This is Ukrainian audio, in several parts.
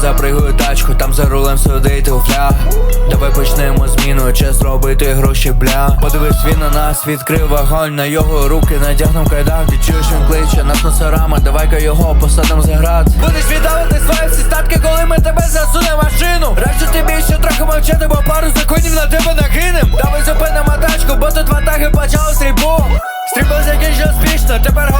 запригую тачку, там за рулем сидить туфля. Давай почнемо зміну, час робити гроші, бля. Подивись він на нас, відкрив вогонь на його руки, надягнув кайданки Чуєш він кличе, нас носорама, давай-ка його посадим за град. Будеш віддавати свої всі статки, коли ми тебе засунемо машину. Раджу тобі ще трохи мовчати, бо пару законів на тебе накинем. Давай зупинимо тачку, бо тут ватаги почали стрільбу Стрільба закінчила спішно, тепер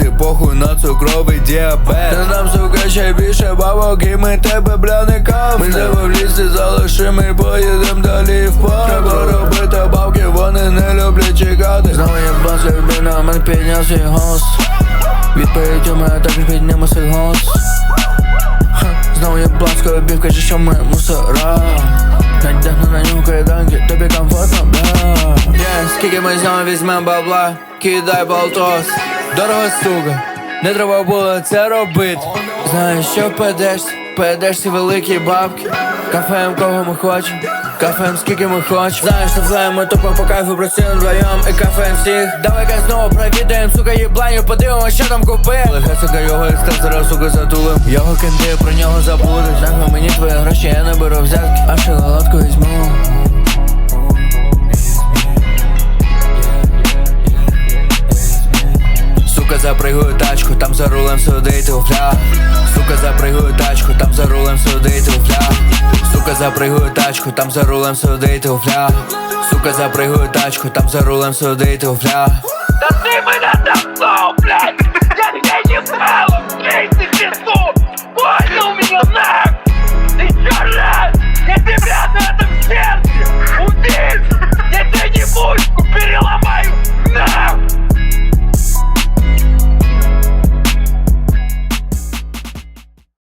і похуй на цукровий діабет. Та нам, сука, більше бабок і ми тебе, бля, не кам Ми тебе в лісі залишимо і поїдем далі в парк. Треба робити бабки, вони не люблять чекати. Знову я бас, людина, мене підняв свій голос. Відповідь у мене також підніме свій голос. Знову я бласкою біг, каже, що ми мусора. Надягну на нього кайданки, тобі комфортно, бля. Скільки ми з нього візьмем бабла, кидай болтос Дорого, сука, не треба було це робити. Знаєш, що педеш, ці великі бабки. Кафем кого ми хочемо, кафем скільки ми хочемо. Знаєш, що флеєм ми тупо по кайфу працюємо вдвоєм і кафем всіх. Давай-ка знову провідаєм, сука, їбланю, подивимось, що там купив Лиха, сука, його екстазера, сука, затулим. Його кенди, про нього забудеш Нахуй мені твої гроші, я не беру взятки. А шоколадку візьму запригую тачку, там за рулем сидить туфля Сука, запригую тачку, там за рулем сидить туфля Сука, запригую тачку, там за рулем сидить туфля Сука, запригую тачку, там за рулем сидить туфля Та ти мене там блядь! Я не вправо, блядь!